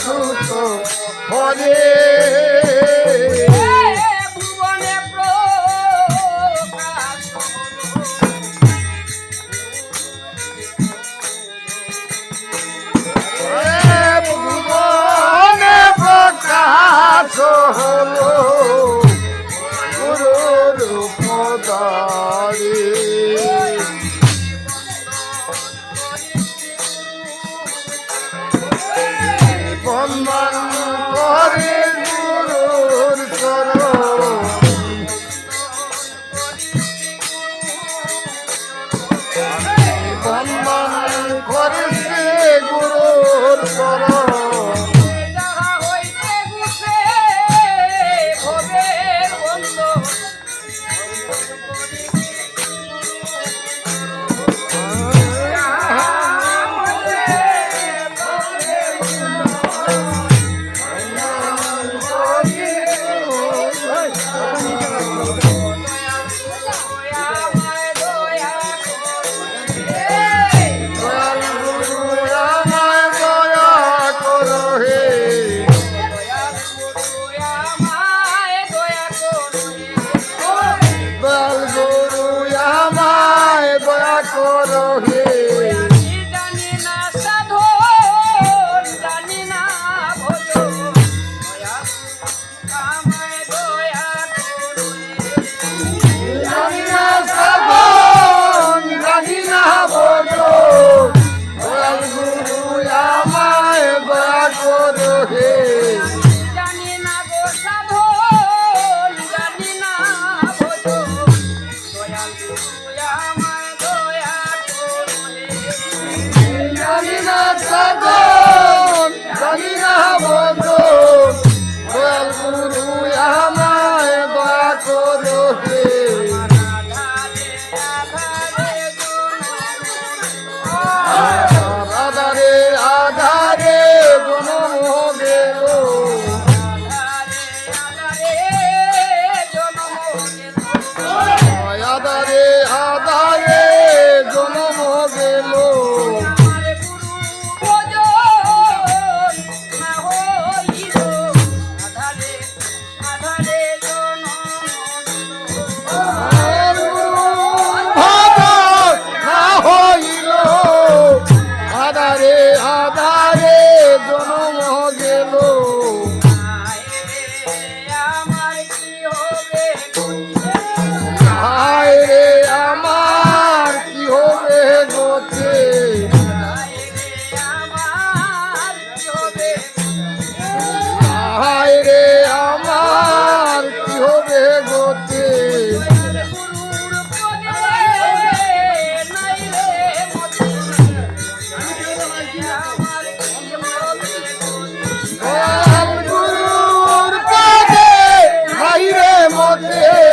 সুত হরে হলো। গুরুর পদা হে জানি না গো সাধন জানি না ভজন দয়াল দয়া মায় দয়া করুণে জানি না সাধন জনম poder.